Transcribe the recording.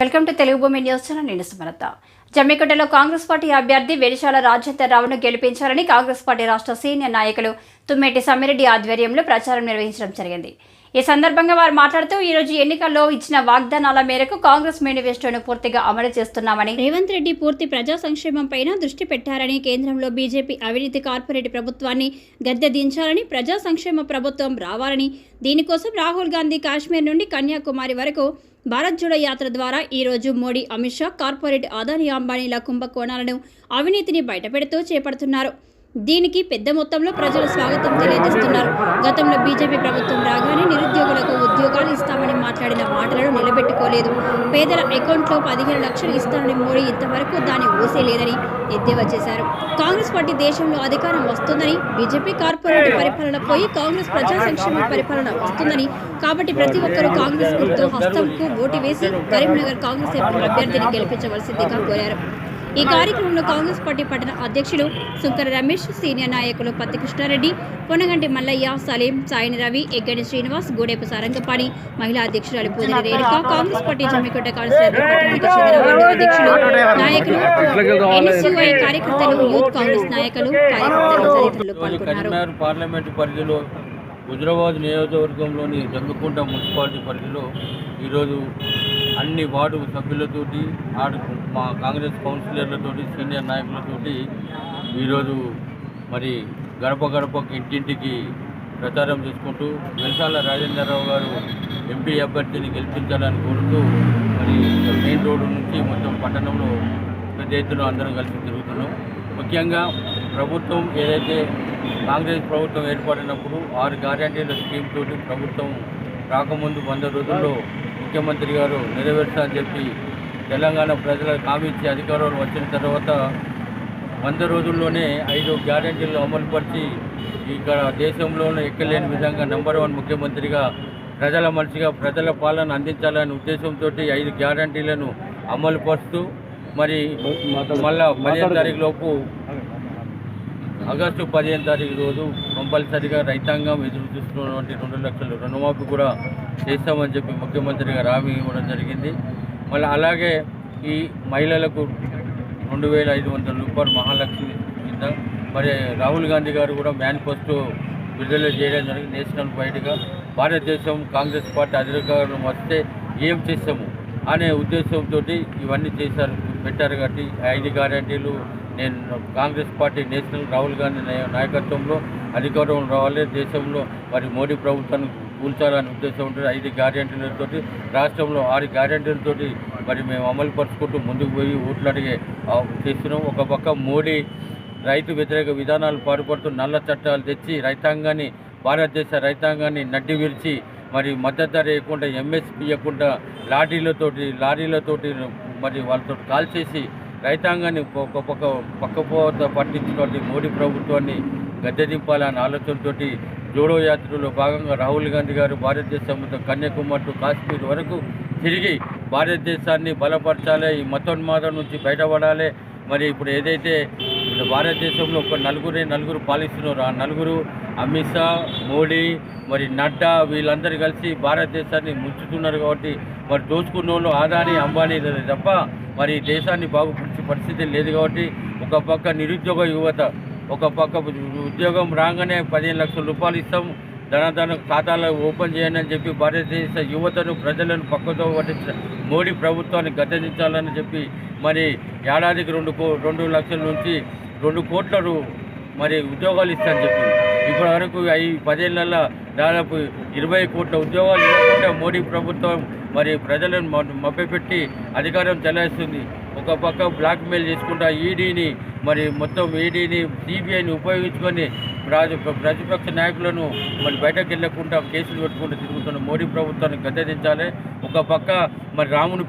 Welcome to Telugu భూమి news channel నేను Sumalatha. జమ్మికుంటలో Congress party అభ్యర్థి వెలిశాల రాజేందర్ రావును గెలిపించాలని కాంగ్రెస్ పార్టీ రాష్ట్ర సీనియర్ నాయకులు తుమ్మేటి సమ్మిరెడ్డి ఆధ్వర్యంలో ప్రచారం నిర్వహించడం జరిగింది. ఈ సందర్భంగా వారు మాట్లాడుతూ ఈ రోజు ఎన్నికల్లో ఇచ్చిన వాగ్దానాల మేరకు కాంగ్రెస్ మేనిఫెస్టోను పూర్తిగా అమలు చేస్తున్నామని. రేవంత్ రెడ్డి పూర్తి ప్రజా సంక్షేమంపైన దృష్టి పెట్టారని కేంద్రంలో బీజేపీ అవినీతి కార్పొరేట్ ప్రభుత్వాన్ని గద్దె దించాలని ప్రజా సంక్షేమ ప్రభుత్వం రావాలని. దీనికోసం రాహుల్ గాంధీ కాశ్మీర్ నుండి కన్యాకుమారి వరకు భారత్ జోడో యాత్ర ద్వారా ఈరోజు మోడీ అమిత్ షా కార్పొరేట్ అదానీ అంబానీల కుంభకోణాలను అవినీతిని బయటపెడుతూ చేపడుతున్నారు. దీనికి పెద్ద మొత్తంలో ప్రజలు స్వాగతం తెలియజేస్తున్నారు. గతంలో బీజేపీ ప్రభుత్వం రాగానే నిరుద్యోగులకు ఉద్యోగాలు ఇస్తామని మాట్లాడిన మాటలను నిలబెట్టుకోలేదు. పేదల అకౌంట్లో పదిహేను లక్షలు ఇస్తానని మోడీ ఇంతవరకు దాన్ని ఊసేలేదని ఎద్దేవా చేశారు. కాంగ్రెస్ పార్టీ దేశంలో అధికారం వస్తుందని బీజేపీ కార్పొరేట్ పరిపాలన పోయి కాంగ్రెస్ ప్రజా సంక్షేమ పరిపాలన వస్తుందని కాబట్టి ప్రతి ఒక్కరూ కాంగ్రెస్ గుర్తు హస్తంకు ఓటు వేసి కరీంనగర్ కాంగ్రెస్ అభ్యర్థిని గెలిపించవలసిందిగా కోరారు. ఈ కార్యక్రమంలో కాంగ్రెస్ పార్టీ పట్టణ అధ్యక్షులు శుంకర రమేష్ సీనియర్ నాయకులు పత్తి కృష్ణారెడ్డి పొనగంటి మల్లయ్య సలీం సాయిని రవి ఎగ్గడి శ్రీనివాస్ గూడేపు సారంగపాణి మహిళా అధ్యక్షురాలు పూజని రేణుక కాంగ్రెస్ పార్టీ జమ్మికుంట అధ్యక్షులు నాయకులు ఎన్ఎస్యుఐ కార్యకర్తలు యూత్ కాంగ్రెస్ నాయకులు కార్యకర్తలు తదితరులు ఈరోజు పాల్గొన్నారు. కరీంనగర్ పార్లమెంటు పరిధిలో హుజరాబాద్ నియోజకవర్గంలోని జమ్మికుంట మున్సిపాలిటీ పరిధిలో ఈరోజు అన్ని వార్డు సభ్యులతోటి ఆడు మా కాంగ్రెస్ కౌన్సిలర్లతోటి సీనియర్ నాయకులతోటి ఈరోజు మరి గడప గడపకి ఇంటింటికి ప్రచారం చేసుకుంటూ వెల్సాల రాజేంద్రరావు గారు ఎంపీ అభ్యర్థిని గెలిపించాలని కోరుతూ మరి మెయిన్ రోడ్డు నుంచి మొత్తం పట్టణంలో పెద్ద ఎత్తున అందరం కలిసి తిరుగుతున్నాం. ముఖ్యంగా ప్రభుత్వం ఏదైతే కాంగ్రెస్ ప్రభుత్వం ఏర్పడినప్పుడు ఆరు గ్యారంటీల స్కీమ్ తోటి ప్రభుత్వం రాకముందు వంద రోజుల్లో ముఖ్యమంత్రి గారు నెరవేర్చాలని చెప్పి తెలంగాణ ప్రజలకు హామీ ఇచ్చి అధికారంలో వచ్చిన తర్వాత వంద రోజుల్లోనే ఐదు గ్యారంటీలు అమలుపరిచి ఇక్కడ దేశంలోనే ఎక్కలేని విధంగా నెంబర్ వన్ ముఖ్యమంత్రిగా ప్రజల మనిషిగా ప్రజల పాలన అందించాలనే ఉద్దేశంతో ఐదు గ్యారంటీలను అమలుపరుస్తూ మరి మళ్ళా పదిహేను తారీఖు లోపు ఆగస్టు పదిహేను తారీఖు రోజు కంపల్సరిగా రైతాంగం ఎదురు చూస్తున్నటువంటి రెండు లక్షలు రుణమాఫీ కూడా చేస్తామని చెప్పి ముఖ్యమంత్రి గారు హామీ ఇవ్వడం జరిగింది. మళ్ళీ అలాగే ఈ మహిళలకు రెండు వేల ఐదు వందల రూపాయలు మహాలక్ష్మి కింద మరి రాహుల్ గాంధీ గారు కూడా మేనిఫెస్టో విడుదల చేయడం జరిగింది. నేషనల్ వైడ్గా భారతదేశం కాంగ్రెస్ పార్టీ అధికారం వస్తే ఏం చేస్తాము అనే ఉద్దేశంతో ఇవన్నీ చేశారు. పెట్టారు కాబట్టి ఐదు గ్యారంటీలు నేను కాంగ్రెస్ పార్టీ నేషనల్ రాహుల్ గాంధీ నాయకత్వంలో అధికారం రావాలి దేశంలో మరి మోడీ ప్రభుత్వాన్ని కూల్చాలనే ఉద్దేశం ఉంటుంది ఐదు గ్యారెంటీలతోటి రాష్ట్రంలో ఆరు గ్యారెంటీలతోటి మరి మేము అమలు పరుచుకుంటూ ముందుకు పోయి ఓట్లు అడిగే చేస్తున్నాం. ఒక పక్క మోడీ రైతు వ్యతిరేక విధానాలు పాటుపడుతూ నల్ల చట్టాలు తెచ్చి రైతాంగాన్ని భారతదేశ రైతాంగాన్ని నడ్డి విరిచి మరి మద్దతు ధర ఇవ్వకుండా ఎంఎస్పి ఇవ్వకుండా లారీలతోటి లారీలతోటి మరి వాళ్ళతో కాల్ చేసి రైతాంగాన్ని ఒక పక్క పక్కపోత పట్టించినటువంటి మోడీ ప్రభుత్వాన్ని గద్దె దింపాలనే ఆలోచనతో జోడో యాత్రలో భాగంగా రాహుల్ గాంధీ గారు భారతదేశం మొత్తం కన్యాకుమారి టు కాశ్మీర్ వరకు తిరిగి భారతదేశాన్ని బలపరచాలి ఈ మతోన్మాదం నుంచి బయటపడాలి. మరి ఇప్పుడు ఏదైతే భారతదేశంలో ఒక నలుగురే నలుగురు పాలిస్తున్నారు. ఆ నలుగురు అమిత్ షా మోడీ మరి నడ్డా వీళ్ళందరూ కలిసి భారతదేశాన్ని ముంచుతున్నారు కాబట్టి మరి దోచుకున్న వాళ్ళు ఆదాని అంబానీ తప్ప మరి దేశాన్ని బాగుపరిచే పరిస్థితి లేదు కాబట్టి ఒక పక్క నిరుద్యోగ యువత ఒక పక్క ఉద్యోగం రాగానే పదిహేను లక్షల రూపాయలు ఇస్తాం. ధనధన ఖాతాలు ఓపెన్ చేయండి అని చెప్పి భారతదేశ యువతను ప్రజలను పక్కతో పట్టించిన మోడీ ప్రభుత్వాన్ని గతించాలని చెప్పి మరి ఏడాదికి రెండు కో రెండు లక్షల నుంచి రెండు కోట్ల మరి ఉద్యోగాలు ఇస్తానని చెప్పి ఇప్పటి వరకు ఈ పదేళ్ళలో దాదాపు ఇరవై కోట్ల ఉద్యోగాలు ఇవ్వకుండా మోడీ ప్రభుత్వం మరి ప్రజలను మభ్యపెట్టి అధికారం చెలాయిస్తుంది. ఒక పక్క బ్లాక్మెయిల్ చేసుకుంటా ఈడీని మరి మొత్తం ఈడీని సిబిఐని ఉపయోగించుకొని రాజు ప్రతిపక్ష నాయకులను మరి బయటకు వెళ్ళకుండా కేసులు పెట్టుకుంటూ తిరుగుతున్న మోడీ ప్రభుత్వాన్ని గద్దెదించాలి ఒక పక్క మరి రాముని